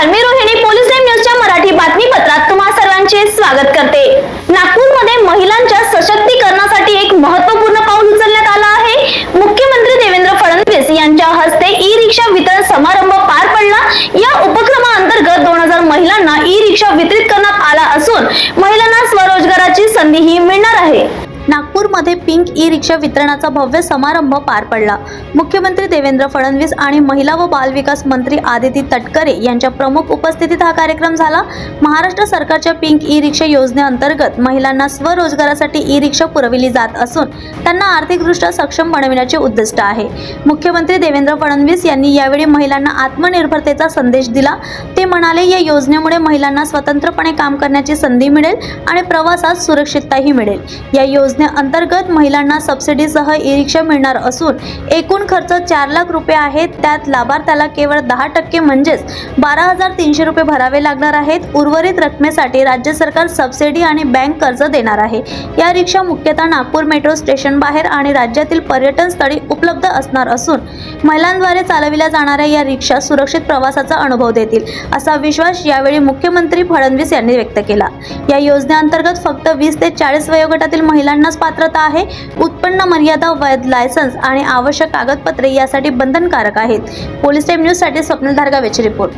Rohini police live न्यूजच्या मराठी बातमीपत्रात तुम्हा सर्वांचे स्वागत करते. नागपूरमध्ये महिलांच्या सशक्तीकरणासाठी एक महत्त्वपूर्ण पाऊल उचलण्यात आलं आहे. मुख्यमंत्री देवेंद्र फडणवीस यांच्या हस्ते ई रिक्षा वितरण समारंभ पार पडला. या उपक्रमाअंतर्गत दोन हजार महिलांना ई रिक्षा वितरित करण्यात आला असून महिलांना स्वरोजगाराची संधीही मिळणार नागपूरमध्ये पिंक ई रिक्षा वितरणाचा भव्य समारंभ पार पडला. मुख्यमंत्री देवेंद्र फडणवीस आणि महिला व बालविकास मंत्री आदिती तटकरे यांच्या प्रमुख उपस्थितीत हा कार्यक्रम झाला. महाराष्ट्र सरकारच्या पिंक ई रिक्षा योजनेअंतर्गत महिलांना स्वरोजगारासाठी ई रिक्षा पुरविली जात असून त्यांना आर्थिकदृष्ट्या सक्षम बनविण्याचे उद्दिष्ट आहे. मुख्यमंत्री देवेंद्र फडणवीस यांनी यावेळी महिलांना आत्मनिर्भरतेचा संदेश दिला. ते म्हणाले या योजनेमुळे महिलांना स्वतंत्रपणे काम करण्याची संधी मिळेल आणि प्रवासात सुरक्षितताही मिळेल. या योजनेअंतर्गत महिलांना सबसिडीसह ई रिक्षा मिळणार असून एकूण खर्च चार लाख रुपये आहे त्यात लाभार्थ्याला केवळ दहा टक्के म्हणजेच बारा हजार तीनशे रुपये भरावे लागणार आहेत. उर्वरित रकमेसाठी राज्य सरकार सबसिडी आणि बँक कर्ज देणार आहे. या रिक्षा मुख्यतः नागपूर मेट्रो स्टेशन बाहेर आणि राज्यातील पर्यटन स्थळी उपलब्ध असणार असून महिलांद्वारे चालविल्या जाणाऱ्या या रिक्षा सुरक्षित प्रवासाचा अनुभव देतील असा विश्वास यावेळी मुख्यमंत्री फडणवीस यांनी व्यक्त केला. या योजनेअंतर्गत फक्त वीस ते चाळीस वयोगटातील महिलांनाच पात्रता आहे. उत्पन्न मर्यादा वैध लायसन्स आणि आवश्यक कागदपत्रे यासाठी बंधनकारक आहेत. पोलीस टाईम न्यूजसाठी स्वप्नील धारगावेची रिपोर्ट